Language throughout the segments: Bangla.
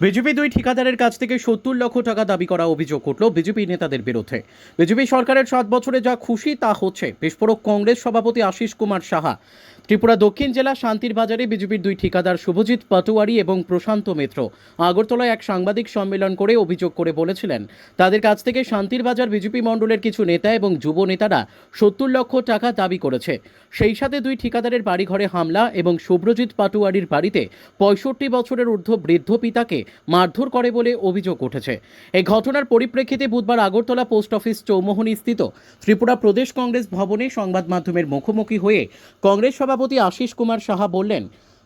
বিজেপি দুই ঠিকাদারের কাছ থেকে সত্তর লক্ষ টাকা দাবি করা অভিযোগ উঠল বিজেপি নেতাদের বিরুদ্ধে। বিজেপি সরকারের সাত বছরে যা খুশি তা হচ্ছে। বিস্ফোরক কংগ্রেস সভাপতি আশিস কুমার সাহা ত্রিপুরা দক্ষিণ জেলা শান্তির বাজারে বিজেপির দুই ঠিকাদার শুভজিৎ পাটোয়ারি এবং প্রশান্ত মিত্র। আগরতলায় এক সাংবাদিক সম্মেলন করে অভিযোগ করে বলেছিলেন, তাদের কাছ থেকে শান্তির বাজার বিজেপি মণ্ডলের কিছু নেতা এবং যুব নেতারা সত্তর লক্ষ টাকা দাবি করেছে। সেই সাথে দুই ঠিকাদারের বাড়িঘরে হামলা এবং শুভ্রজিৎ পাটোয়ারির বাড়িতে পঁয়ষট্টি বছরের ঊর্ধ্ব বৃদ্ধ পিতাকে মারধর করে বলে অভিযোগ উঠেছে। এই ঘটনার পরিপ্রেক্ষিতে বুধবার আগরতলা পোস্ট অফিস চৌমোহনী স্থিত ত্রিপুরা প্রদেশ কংগ্রেস ভবনে সংবাদ মাধ্যমের মুখোমুখি হয়ে কংগ্রেস সভাপতি আশিস কুমার সাহা বললেন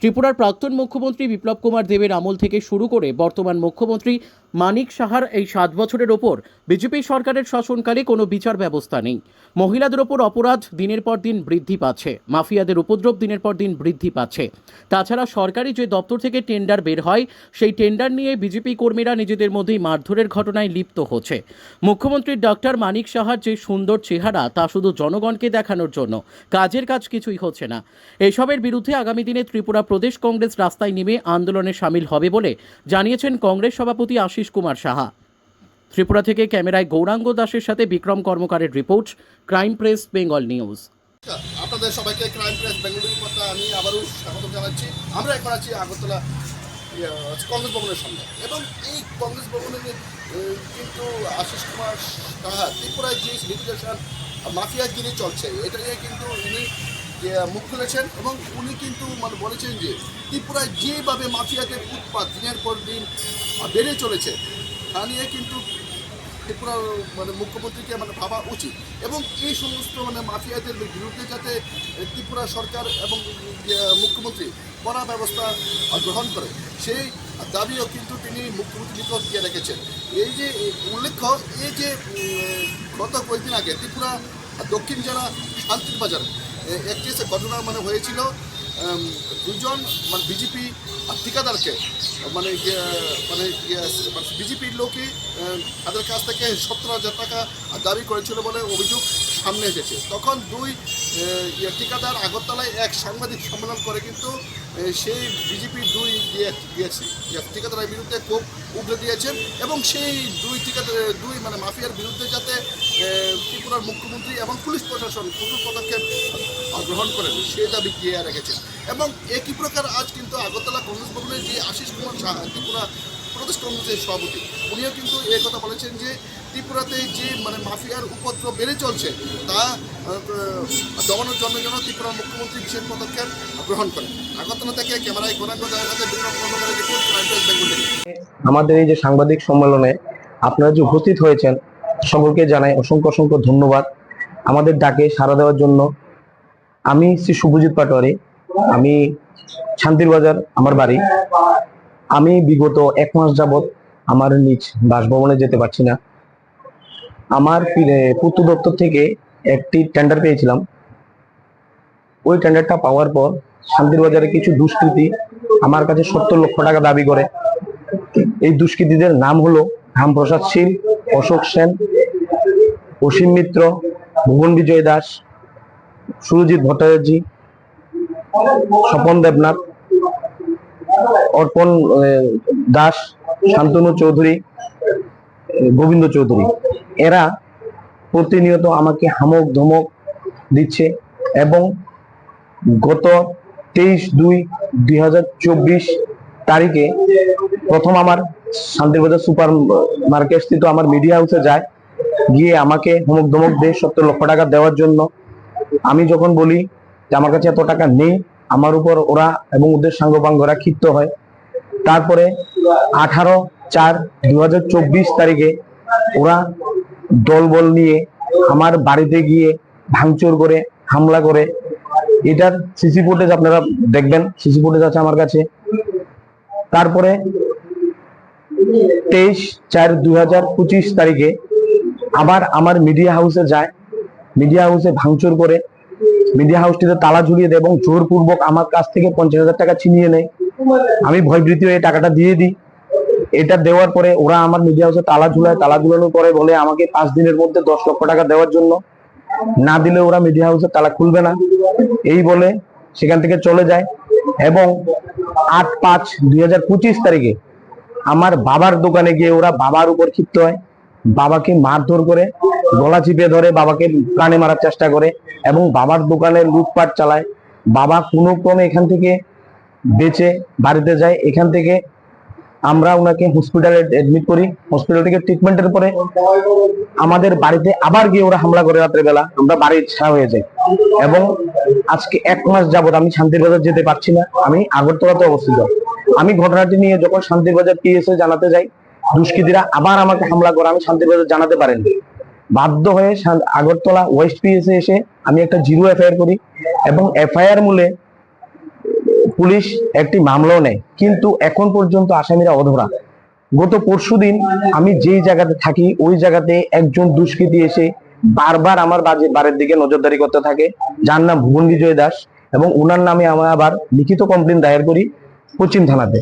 ত্রিপুরার প্রাক্তন মুখ্যমন্ত্রী বিপ্লব কুমার দেবের আমল থেকে শুরু করে বর্তমান মুখ্যমন্ত্রী মানিক সাহার এই সাত বছরের ওপর বিজেপি সরকারের শাসনকালে কোনো বিচার ব্যবস্থা নেই। মহিলাদের ওপর অপরাধ দিনের পর দিন বৃদ্ধি পাচ্ছে। মাফিয়াদের উপদ্রব দিনের পর দিন বৃদ্ধি পাচ্ছে। তাছাড়া সরকারি যে দপ্তর থেকে টেন্ডার বের হয়, সেই টেন্ডার নিয়ে বিজেপি কর্মীরা নিজেদের মধ্যেই মারধরের ঘটনায় লিপ্ত হচ্ছে। মুখ্যমন্ত্রী ডক্টর মানিক সাহার যে সুন্দর চেহারা, তা শুধু জনগণকে দেখানোর জন্য। কাজের কাজ কিছুই হচ্ছে না। এসবের বিরুদ্ধে আগামী দিনে ত্রিপুরা প্রদেশ কংগ্রেস রাস্তায় নেমে আন্দোলনে সামিল হবে বলে জানিয়েছেন কংগ্রেস সভাপতি আশিস কুমার সাহা। ত্রিপুরা থেকে ক্যামেরায় গৌরাঙ্গ দাসের সাথে Bikram কর্মকারের report crime press Bengal news. আপনাদের সবাইকে ক্রাইম প্রেস বেঙ্গলুরু কথা আমি আবারও স্বাগত জানাচ্ছি। আমরা এখন আছি আগরতলা ইয়ে, কংগ্রেস ভবনের সামনে। এবং এই কংগ্রেস ভবনে কিন্তু আশিস কুমার সাহা ত্রিপুরায় যে লিটিগেশন মাফিয়াগিরি চলছে এটা নিয়ে কিন্তু যে, মুখ খুলেছেন এবং উনি কিন্তু মানে বলেছেন যে ত্রিপুরায় যেভাবে মাফিয়াদের উৎপাত দিনের পর দিন বেড়ে চলেছে, তা নিয়ে কিন্তু ত্রিপুরার মানে মুখ্যমন্ত্রীকে মানে ভাবা উচিত। এবং এই সমস্ত মানে মাফিয়াদের বিরুদ্ধে যাতে ত্রিপুরা সরকার এবং মুখ্যমন্ত্রী কড়া ব্যবস্থা গ্রহণ করে, সেই দাবিও কিন্তু তিনি মুখ্যমন্ত্রী নিকট দিয়ে রেখেছেন। এই যে উল্লেখ্য, এই যে গত কয়েকদিন আগে ত্রিপুরা দক্ষিণ জেলা শান্তির বাজার এ- একটি সে ঘটনা মানে হয়েছিল দুজন মানে বিজেপি ঠিকাদারকে মানে ইয়ে, মানে বিজেপির লোকই তাদের কাছ থেকে সত্তর হাজার টাকা দাবি করেছিল বলে অভিযোগ সামনে এসেছে। তখন দুই ইয়ে, ঠিকাদার আগরতলায় এক সাংবাদিক সম্মেলন করে কিন্তু সেই বিজেপির দুই ইয়ে, ইয়ে, ইয়ে, ঠিকাদারের বিরুদ্ধে খুব উগড়ে দিয়েছেন এবং সেই দুই ঠিকাদার দুই মানে মাফিয়ার বিরুদ্ধে যাতে আহ, মুখ্যমন্ত্রী এবং পুলিশ প্রশাসন কঠোর পদক্ষেপ গ্রহণ করেন সেই দাবি গিয়ে রেখেছেন এবং একই প্রকার আজ কিন্তু আগরতলা কংগ্রেস ভবনে যে আশিস কুমার সাহা ত্রিপুরা প্রদেশ কংগ্রেসের সভাপতি উনিও কিন্তু এই কথা বলেছেন যে ত্রিপুরাতে যে মানে মাফিয়ার উপদ্রব বেড়ে চলছে তা দমানোর জন্য যেন ত্রিপুরার মুখ্যমন্ত্রী বিশেষ পদক্ষেপ গ্রহণ করেন আগরতলা থেকে ক্যামেরায় গোনাঙ্গ থেকে। আমাদের এই যে সাংবাদিক সম্মেলনে আপনারা যে উপস্থিত হয়েছেন সকলকে জানাই অসংখ্য অসংখ্য ধন্যবাদ। আমাদের ডাকে সাড়া দেওয়ার জন্য আমি শ্রী শুভজিৎ পাটোয়ারি, আমি শান্তির বাজার, আমার বাড়ি। আমি বিগত এক মাস যাবৎ আমার নিজ বাসভবনে যেতে পারছি না। আমার পি- পূর্ত দপ্তর থেকে একটি টেন্ডার পেয়েছিলাম। ওই টেন্ডারটা পাওয়ার পর শান্তির বাজারে কিছু দুষ্কৃতী আমার কাছে সত্তর লক্ষ টাকা দাবি করে। এই দুষ্কৃতীদের নাম হলো রামপ্রসাদ শীল অশোক সেন, অসীম মিত্র ভুবন বিজয় দাস, সুরজিৎ ভট্টাচার্য, স্বপন দেবনাথ, অর্পণ দাস, শান্তনু চৌধুরী গোবিন্দ চৌধুরী। এরা প্রতিনিয়ত আমাকে হামক ধমক দিচ্ছে এবং গত তেইশ দুই দুই তারিখে প্রথম আমার শান্তিবাজার সুপার মার্কেট স্থিত আমার মিডিয়া হাউসে যায়। গিয়ে আমাকে ধমক ধমক দিয়ে সত্তর লক্ষ টাকা দেওয়ার জন্য। আমি যখন বলি যে আমার কাছে এত টাকা নেই, আমার উপর ওরা এবং ওদের সাঙ্গপাঙ্গরা ক্ষিপ্ত হয়। তারপরে আঠারো চার দু তারিখে ওরা দলবল নিয়ে আমার বাড়িতে গিয়ে ভাঙচুর করে, হামলা করে। এটার সিসি ফুটেজ আপনারা দেখবেন। সিসি ফুটেজ আছে আমার কাছে। তারপরে তেইশ চার দুই হাজার পঁচিশ তারিখে আবার আমার মিডিয়া হাউসে যায়। মিডিয়া হাউসে ভাঙচুর করে। মিডিয়া হাউসটিতে তালা ঝুলিয়ে দেয় এবং জোরপূর্বক আমার কাছ থেকে পঞ্চাশ হাজার টাকা ছিনিয়ে নেয়। আমি ভয়ভীতি হয়ে টাকাটা দিয়ে দিই। এটা দেওয়ার পরে ওরা আমার মিডিয়া হাউসে তালা ঝুলায়, তালা ঝুলানোর পরে বলে আমাকে পাঁচ দিনের মধ্যে দশ লক্ষ টাকা দেওয়ার জন্য। না দিলে ওরা মিডিয়া হাউসে তালা খুলবে না। এই বলে সেখান থেকে চলে যায়। এবং আট পাঁচ দুই হাজার পঁচিশ তারিখে আমার বাবার দোকানে গিয়ে ওরা বাবার উপর ক্ষিপ্ত হয়। বাবাকে মারধর করে, গলা চিপে ধরে বাবাকে প্রাণে মারার চেষ্টা করে এবং বাবার দোকানে লুটপাট চালায়। বাবা কোনো ক্রমে এখান থেকে বেঁচে বাড়িতে যায়। এখান থেকে আমরা ওনাকে হসপিটালে এডমিট করি হসপিটাল থেকে ট্রিটমেন্টের পরে আমাদের বাড়িতে আবার গিয়ে ওরা হামলা করে রাত্রে বেলা আমরা বাড়ি ছাড়া হয়ে যাই। এবং আজকে এক মাস যাবত আমি শান্তির বাজার যেতে পারছি না। আমি আগরতলাতে অবস্থিত। আমি ঘটনাটি নিয়ে যখন শান্তির বাজার পিএসএ জানাতে যাই, দুষ্কৃতীরা আবার আমাকে হামলা করে। আমি শান্তির বাজার জানাতে পারিনি। বাধ্য হয়ে আগরতলা ওয়েস্ট পিএসএ এসে আমি একটা জিরো এফআইআর করি এবং এফআইআর মূলে পুলিশ একটি মামলাও নেয়। কিন্তু এখন পর্যন্ত আসামিরা অধরা। গত পরশুদিন আমি যেই জায়গাতে থাকি, ওই জায়গাতে একজন দুষ্কৃতী এসে বারবার আমার বাজে বাড়ির দিকে নজরদারি করতে থাকে। যার নাম ভুবন বিজয় দাস এবং ওনার নামে আমরা আবার লিখিত কমপ্লেন দায়ের করি পশ্চিম থানাতে।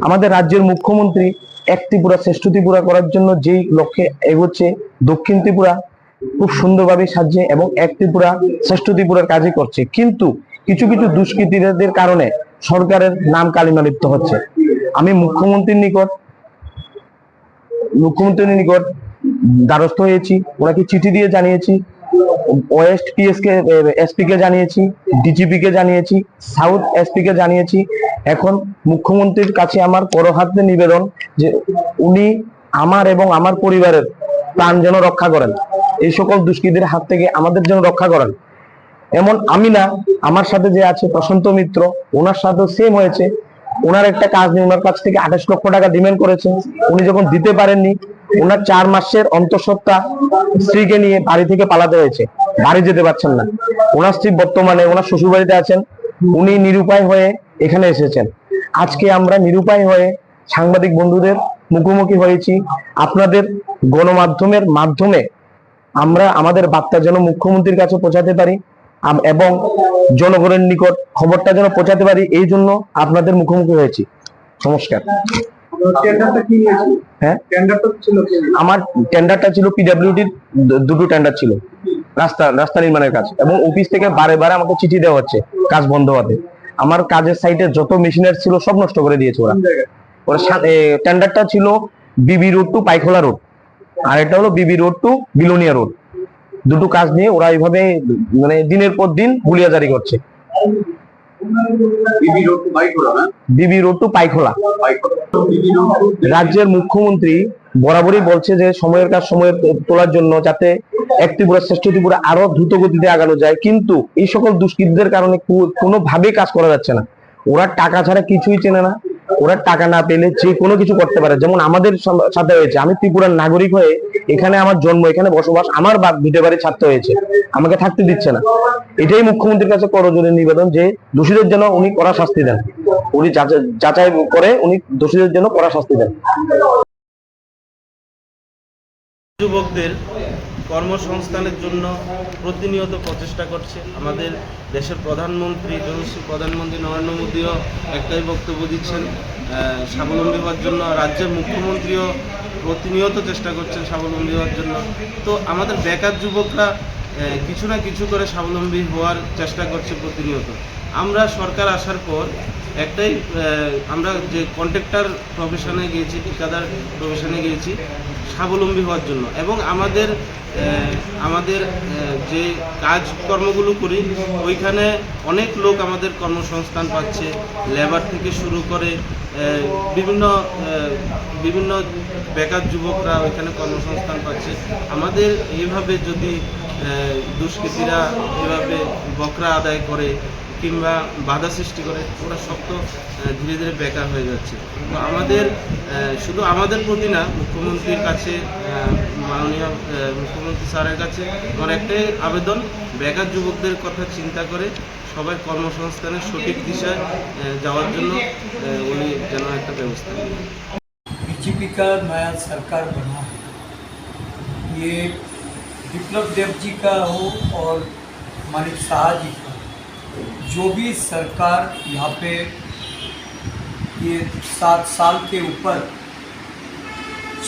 আমাদের রাজ্যের মুখ্যমন্ত্রী এক ত্রিপুরা শ্রেষ্ঠ ত্রিপুরা করার জন্য যেই লক্ষ্যে এগোচ্ছে, দক্ষিণ ত্রিপুরা খুব সুন্দরভাবে সাজছে এবং এক ত্রিপুরা শ্রেষ্ঠ ত্রিপুরার কাজই করছে। কিন্তু কিছু কিছু দুষ্কৃতীদের কারণে সরকারের নাম কালিমালিপ্ত হচ্ছে। আমি মুখ্যমন্ত্রীর নিকট মুখ্যমন্ত্রীর নিকট দ্বারস্থ হয়েছি, ওনাকে চিঠি দিয়ে জানিয়েছি, ওয়েস্ট পিএস কে এসপি কে জানিয়েছি ডিজিপি কে জানিয়েছি, সাউথ এসপি কে জানিয়েছি। এখন মুখ্যমন্ত্রীর কাছে আমার করহাতে নিবেদন যে উনি আমার এবং আমার পরিবারের প্রাণ যেন রক্ষা করেন। এই সকল দুষ্কৃতীর হাত থেকে আমাদের যেন রক্ষা করেন। এমন আমি না আমার সাথে যে আছে, প্রশান্ত মিত্র, ওনার সাথেও সেম হয়েছে। ওনার একটা কাজ নিয়ে ওনার কাছ থেকে আঠাশ লক্ষ টাকা ডিমান্ড করেছে। উনি যখন দিতে পারেননি, ওনার চার মাসের অন্তঃসত্ত্বা স্ত্রীকে নিয়ে বাড়ি থেকে পালাতে হয়েছে। বাড়ি যেতে পারছেন না। ওনার স্ত্রী বর্তমানে, ওনার শ্বশুর বাড়িতে আছেন। উনি নিরুপায় হয়ে এখানে এসেছেন। আজকে আমরা নিরুপায় হয়ে সাংবাদিক বন্ধুদের মুখোমুখি হয়েছি। আপনাদের গণমাধ্যমের মাধ্যমে আমরা আমাদের বার্তা যেন মুখ্যমন্ত্রীর কাছে পৌঁছাতে পারি। এবং জনগণের নিকট খবরটা যেন পৌঁছাতে পারি, এই জন্য আপনাদের মুখোমুখি হয়েছি। নমস্কার। হ্যাঁ? আমার টেন্ডারটা ছিল দুটো টেন্ডার ছিল। রাস্তা রাস্তা নির্মাণের এবং অফিস থেকে বারে বারে আমাকে চিঠি দেওয়া হচ্ছে কাজ বন্ধ আমার কাজের যত মেশিনারি ছিল সব নষ্ট করে দিয়েছে ওরা। টেন্ডারটা ছিল BB road to Paikhola road আর এটা হলো বিবি রোড টু বিলোনিয়া রোড দুটো কাজ নিয়ে ওরা এইভাবে মানে দিনের পর দিন গুলিয়া জারি করছে। বিবি রোড টু পাইখোলা রাজ্যের মুখ্যমন্ত্রী বরাবরই বলছে যে সময়ের কাজ সময়ের তোলার জন্য যাতে এক ত্রিপুরা শ্রেষ্ঠ ত্রিপুরা আরও দ্রুত গতিতে আগানো যায়। কিন্তু এই সকল দুষ্কৃতীদের কারণে কোনোভাবেই কাজ করা যাচ্ছে না। ওরা টাকা ছাড়া কিছুই চেনে না। ওরা টাকা না পেলে যে কোনো কিছু করতে পারে। যেমন আমাদের সাথে হয়েছে। আমি ত্রিপুরার নাগরিক হয়ে এখানে আমার জন্ম, এখানে বসবাস, আমার বা ভিটে বাড়ি ছাড়তে হয়েছে। আমাকে থাকতে দিচ্ছে না। এটাই মুখ্যমন্ত্রীর কাছে করজোরে নিবেদন যে, দোষীদের জন্য উনি কড়া শাস্তি দেন। উনি যাচাই- করে উনি দোষীদের জন্য কড়া শাস্তি দেন। যুবকদের কর্মসংস্থানের জন্য প্রতিনিয়ত প্রচেষ্টা করছে। আমাদের দেশের প্রধানমন্ত্রী, জনশ্রী প্রধানমন্ত্রী নরেন্দ্র মোদীও একটাই বক্তব্য দিচ্ছেন স্বাবলম্বী হওয়ার জন্য। রাজ্যের মুখ্যমন্ত্রীও প্রতিনিয়ত চেষ্টা করছেন স্বাবলম্বী হওয়ার জন্য। তো আমাদের বেকার যুবকরা কিছু না কিছু করে স্বাবলম্বী হওয়ার চেষ্টা করছে প্রতিনিয়ত। আমরা সরকার আসার পর একটাই আমরা যে কন্ট্রাক্টর প্রফেশনে গিয়েছি, ঠিকাদার প্রফেশনে গিয়েছি, স্বাবলম্বী হওয়ার জন্য। এবং আমাদের আমাদের যে কাজকর্মগুলো করি, ওইখানে অনেক লোক আমাদের কর্মসংস্থান পাচ্ছে লেবার থেকে শুরু করে বিভিন্ন বিভিন্ন বেকার যুবকরা ওইখানে কর্মসংস্থান পাচ্ছে। আমাদের এইভাবে যদি দুষ্কৃতীরা এভাবে বকরা আদায় করে কিংবা বাধা সৃষ্টি করে ওরা শক্ত আহ, ধীরে ধীরে বেকার হয়ে যাচ্ছে তো আমাদের আহ, শুধু আমাদের প্রতি না মুখ্যমন্ত্রীর কাছে আহ, মাননীয় আহ, মুখ্যমন্ত্রী স্যারের কাছে আমার একটাই আবেদন বেকার যুবকদের কথা চিন্তা করে সবাই কর্মসংস্থানের সঠিক দিশায় আহ, যাওয়ার জন্য আহ, উনি যেন একটা ব্যবস্থা নেন बीजेपी का नया सरकार बना है ये विप्लव देव जी का हो और मानिक शाह जी का जो भी सरकार यहाँ पे ये सात साल के ऊपर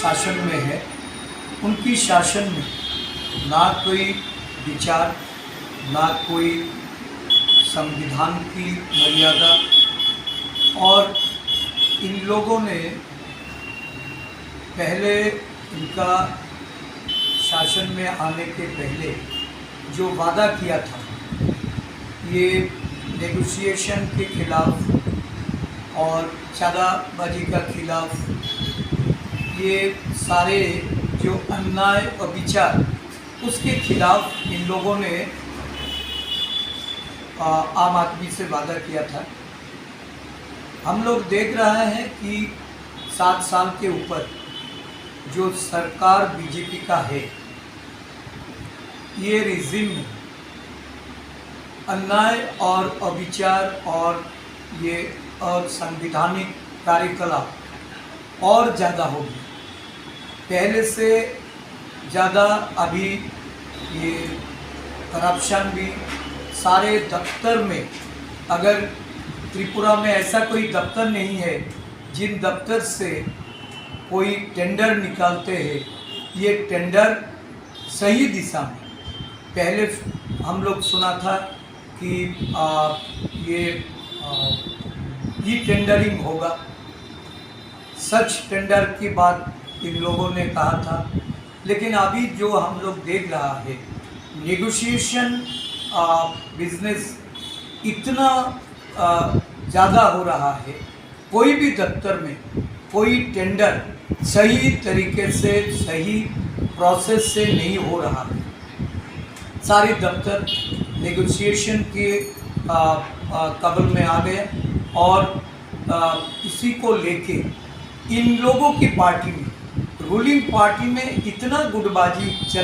शासन में है, उनकी शासन में ना कोई विचार, ना कोई संविधान की मर्यादा और इन लोगों ने पहले इनका शासन में आने के पहले जो वादा किया था ये नेगोशिएशन के खिलाफ और चाँदाबाजी का खिलाफ ये सारे जो अन्याय और विचार उसके खिलाफ इन लोगों ने आ, आम आदमी से वादा किया था। हम लोग देख रहे हैं कि सात साल के ऊपर जो सरकार बीजेपी का है ये रिजिम अन्याय और अविचार और ये और संविधानिक कार्यकलाप और ज़्यादा होगी। पहले से ज़्यादा अभी ये करप्शन भी सारे दफ्तर में, अगर त्रिपुरा में ऐसा कोई दफ्तर नहीं है, जिन दफ्तर से कोई टेंडर निकालते हैं, ये टेंडर सही दिशा में। पहले हम लोग सुना था कि आ, ये ई टेंडरिंग होगा। सच टेंडर की बात इन लोगों ने कहा था। लेकिन अभी जो हम लोग देख रहा है नेगोशिएशन बिज़नेस इतना ज़्यादा हो रहा है। कोई भी दफ्तर में कोई टेंडर सही तरीके से सही प्रोसेस से नहीं हो रहा। है सारे दफ्तर नेगोशिएशन के कबल में आ गए और आ, इसी को लेके इन लोगों की पार्टी में रूलिंग पार्टी में इतना गुटबाजी चल